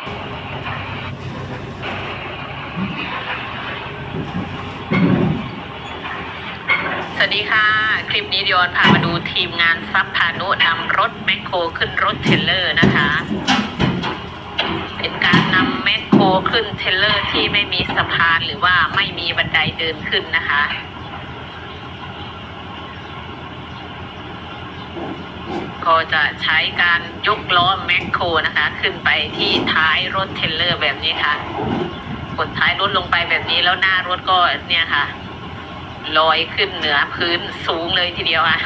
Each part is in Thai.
สวัสดีค่ะ คลิปนี้ดิออนพามาดูทีมงานซับพานุนำรถแมคโครขึ้นรถเทรลเลอร์นะคะ เป็นการนำแมคโครขึ้นเทรลเลอร์ที่ไม่มีสะพานหรือว่าไม่มีบันไดเดินขึ้นนะคะ ก็จะใช้การยกล้อแมคโครนะคะ ขึ้นไปที่ท้ายรถเทรลเลอร์แบบนี้ค่ะ กดท้ายรถลงไปแบบนี้แล้วหน้ารถก็เนี่ยค่ะลอยขึ้นเหนือพื้นสูงเลยทีเดียวค่ะ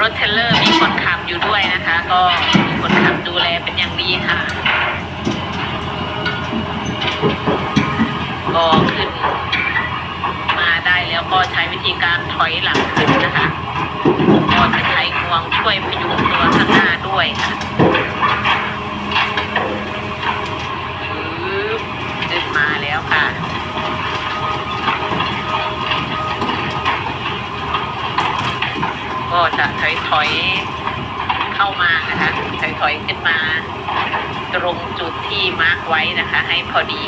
รถเทรลเลอร์มีคนขับอยู่ด้วยนะคะ ก็มีคนขับดูแลเป็นอย่างดีค่ะ ก็ขึ้น มาได้แล้วก็ใช้วิธีการถอยหลังขึ้นนะคะก็จะใช้งวงช่วยพยุงตัวข้างหน้าด้วยค่ะขึ้นมาแล้วค่ะก็จะถอยถอยเข้ามานะคะถอยถอยขึ้นมา ตรงจุดที่มาร์กไว้นะคะ ให้พอดี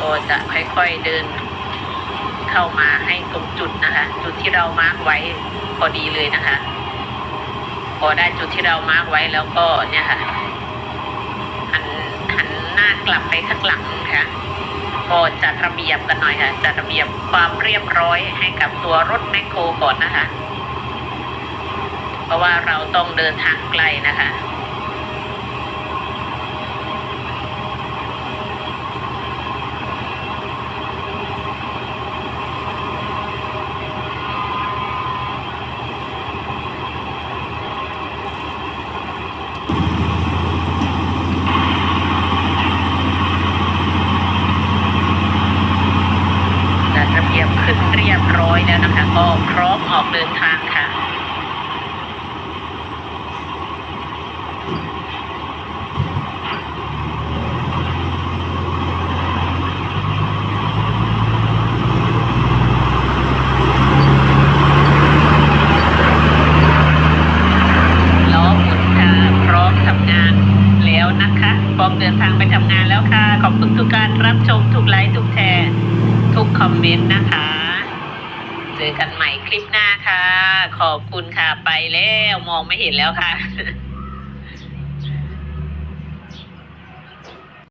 ก็จะค่อยๆเดินเข้ามาให้ตรงจุดนะคะ จุดที่เรามาร์กไว้พอดีเลยนะคะ พอได้จุดที่เรามาร์กไว้แล้วก็เนี่ยค่ะหันหันหน้ากลับไปข้างหลังค่ะก็จัดระเบียบกันหน่อยค่ะ จัดระเบียบความเรียบร้อยให้กับตัวรถแมคโครก่อนนะคะ เพราะว่าเราต้องเดินทางไกลนะคะ ยบขึ้นเรียบร้อยแล้วนะคะ ก็พร้อมออกเดินทางค่ะ ล้อหมุนค่ะ พร้อมทำงานแล้วนะคะ พร้อมเดินทางไปทำงานแล้วค่ะ ขอบคุณทุกการรับชมทุกไลค์ทุกแชร์ อมเมนต์นะคะ เจอกันใหม่คลิปหน้าค่ะ ขอบคุณค่ะไปแล้ว มองไม่เห็นแล้วค่ะ